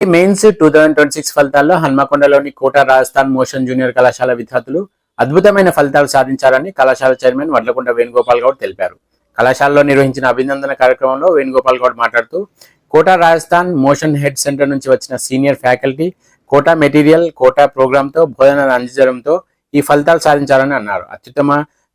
Mains two thousand twenty six ఫలితాల్లో హన్మకొండలోని Kota Rajasthan motion junior కళాశాల విద్యార్థులు అద్భుతమైన ఫలితాలు సాధించారని కళాశాల చైర్మన్ వడ్లకొండ వేణుగోపాల్ గౌడ్ తెలిపారు. కళాశాలలో నిర్వహించిన అభినందన కార్యక్రమంలో వేణుగోపాల్ గౌడ్ మాట్లాడుతూ Kota Rajasthan motion head centre నుంచి వచ్చిన senior faculty Kota material Kota ప్రోగ్రాంతో బోధన అందించడంతో ఈ ఫలితాలు సాధించారని అన్నారు. అత్యుత్తమ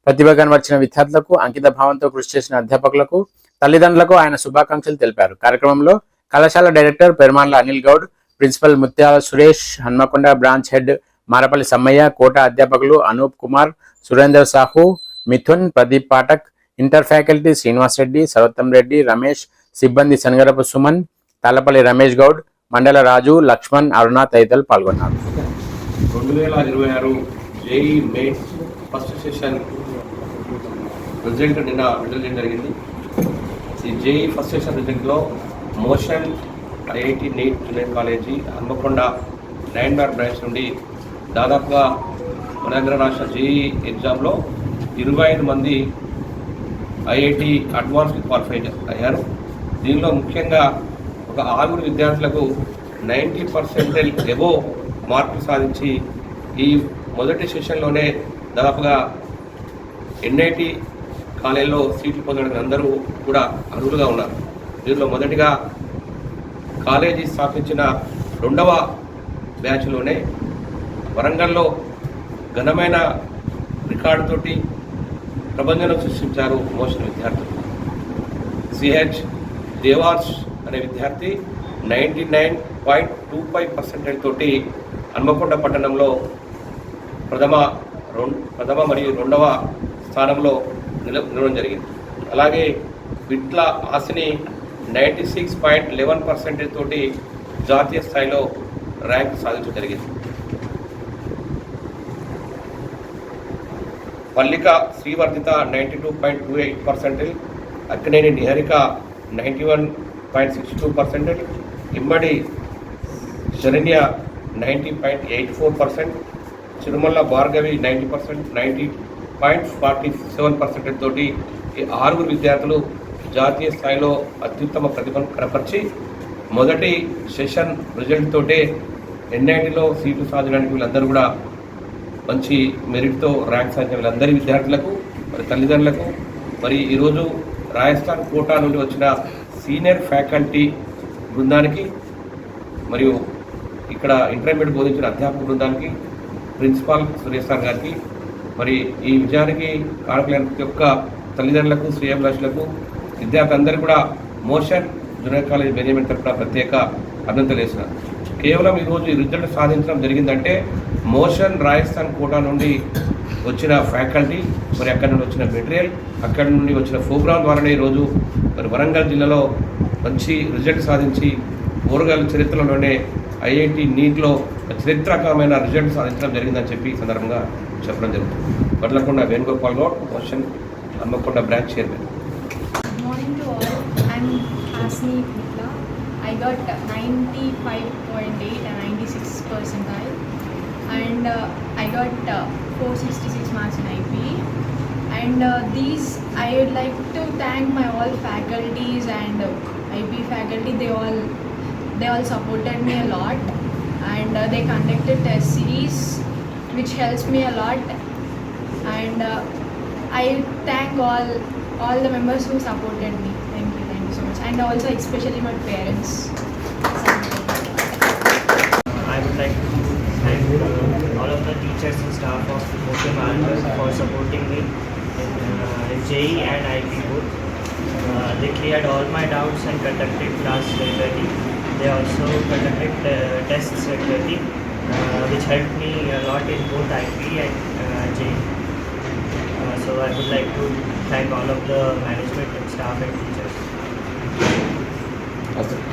ప్రతిభ కనబర్చిన విద్యార్థులకు అంకిత భావంతో కృషి చేసిన అధ్యాపకులకు తల్లిదండ్రులకు ఆయన శుభాకాంక్షలు తెలిపారు. కార్యక్రమంలో కళాశాల director Perumanla Anil Goud principal Mutyala Suresh Hanamkonda branch head Marapalli Sammaiah Kota అధ్యాపకులు అనూప్ కుమార్ సురేందర్ సాహు మిథున్ ప్రదీప్ పాఠక్ ఇంటర్ ఫ్యాకల్టీ శ్రీనివాస్ రెడ్డి సర్వోత్తం రెడ్డి రమేష్ సిబ్బంది శనగరపు సుమన్ తాలపల్లి రమేష్ గౌడ్ మండల రాజు లక్ష్మణ్ అరుణ తదితరులు పాల్గొన్నారు. రెండు వేల ఇరవై ఆరు JEE main first session result నిన్న విడుదల చేయడం జరిగింది? ఈ JEE first session రిజల్ట్లో motion IIT NEET junior college Hanamkonda nine bar branch నుండి దాదాపుగా మనేంద్ర రాష్ట్ర జేఈ ఎగ్జామ్లో ఇరవై ఐదు మంది ఐఐటి అడ్వాన్స్డ్ క్వాలిఫై అయ్యారు. దీనిలో ముఖ్యంగా ఒక ఆరుగురు విద్యార్థులకు నైంటీ పర్సెంటేజ్ ఎబో మార్కులు సాధించి ఈ మొదటి సెషన్లోనే దాదాపుగా ఎన్ఐటి కాలేజీలో సీట్లు పొందడానికి అందరూ కూడా అర్హులుగా ఉన్నారు. దీనిలో మొదటిగా కాలేజీ స్థాపించిన రెండవ బ్యాచ్లోనే వరంగల్లో ఘనమైన రికార్డుతోటి ప్రబంధనం సృష్టించారు మోషన్ విద్యార్థులు. సిహెచ్ దేవార్స్ అనే విద్యార్థి ninety nine point two five percentage తోటి హన్మకొండ పట్టణంలో ప్రథమ ప్రథమ మరియు రెండవ స్థానంలో నిల నిలవడం జరిగింది. అలాగే Vitla Ashani ninety six point eleven percentage తోటి జాతీయ స్థాయిలో ర్యాంక్ సాధించడం జరిగింది. Pallika Srivardhita ninety two point two eight percentage Akkineni Niharika ninety one point six two percentage Immadi Saranya ninety point eight four percent Chirumala Bhargavi ninety percent ninety point forty seven percentage తోటి ఈ ఆరుగురు విద్యార్థులు జాతీయ స్థాయిలో అత్యుత్తమ ప్రతిభను కనపరిచి మొదటి session result తోటే ఎన్ఐటిలో సీట్లు సాధించడానికి వీళ్ళందరూ కూడా మంచి మెరిట్తో ర్యాంక్ సాధించిన వీళ్ళందరి విద్యార్థులకు మరి తల్లిదండ్రులకు మరి ఈరోజు రాజస్థాన్ కోటా నుండి వచ్చిన సీనియర్ ఫ్యాకల్టీ బృందానికి మరియు ఇక్కడ ఇంటర్మీడియట్ బోధించిన అధ్యాపక బృందానికి ప్రిన్సిపాల్ సురేష్ గారికి మరి ఈ విజయానికి కారకులైన ప్రతి ఒక్క తల్లిదండ్రులకు శ్రేయభిలాషులకు విద్యార్థులందరికీ కూడా మోషన్ జూనియర్ కాలేజ్ మేనేజ్మెంట్ తరఫున ప్రత్యేక అభినందనలు వేస్తున్నారు కేవలం ఈరోజు ఈ రిజల్ట్ సాధించడం జరిగిందంటే మోషన్ రాజస్థాన్ కోటా నుండి వచ్చిన ఫ్యాకల్టీ మరి అక్కడి నుండి వచ్చిన మెటీరియల్ అక్కడి నుండి వచ్చిన ప్రోగ్రాం ద్వారానే ఈరోజు మరి వరంగల్ జిల్లాలో మంచి రిజల్ట్ సాధించి ఊరగాల చరిత్రలోనే ఐఐటి నీట్లో చరిత్రకమైన రిజల్ట్ సాధించడం జరిగిందని చెప్పి సందర్భంగా చెప్పడం జరుగుతుంది. Vadlakonda Venugopal Goud motion Hanamkonda branch chairman. Mitla. I got 95.8 and 96 percentile, and uh, I got uh, 466 marks in IP. And uh, these, I would like to thank my all faculties and uh, IP faculty. They all, they all supported me a lot, and uh, they conducted test series, which helps me a lot. And uh, I thank all all the members who supported me. Thank you, thank you so much, and also especially my parents. I would like to thank uh, all of the teachers and staff of Motion Mahindra for supporting me in uh, JE and IB both. Uh, they cleared all my doubts and conducted class regularly. They also conducted uh, tests regularly, uh, which helped me a lot in both IB and uh, JE. Uh, so I would like to thank all of the management and staff and teachers. Hasta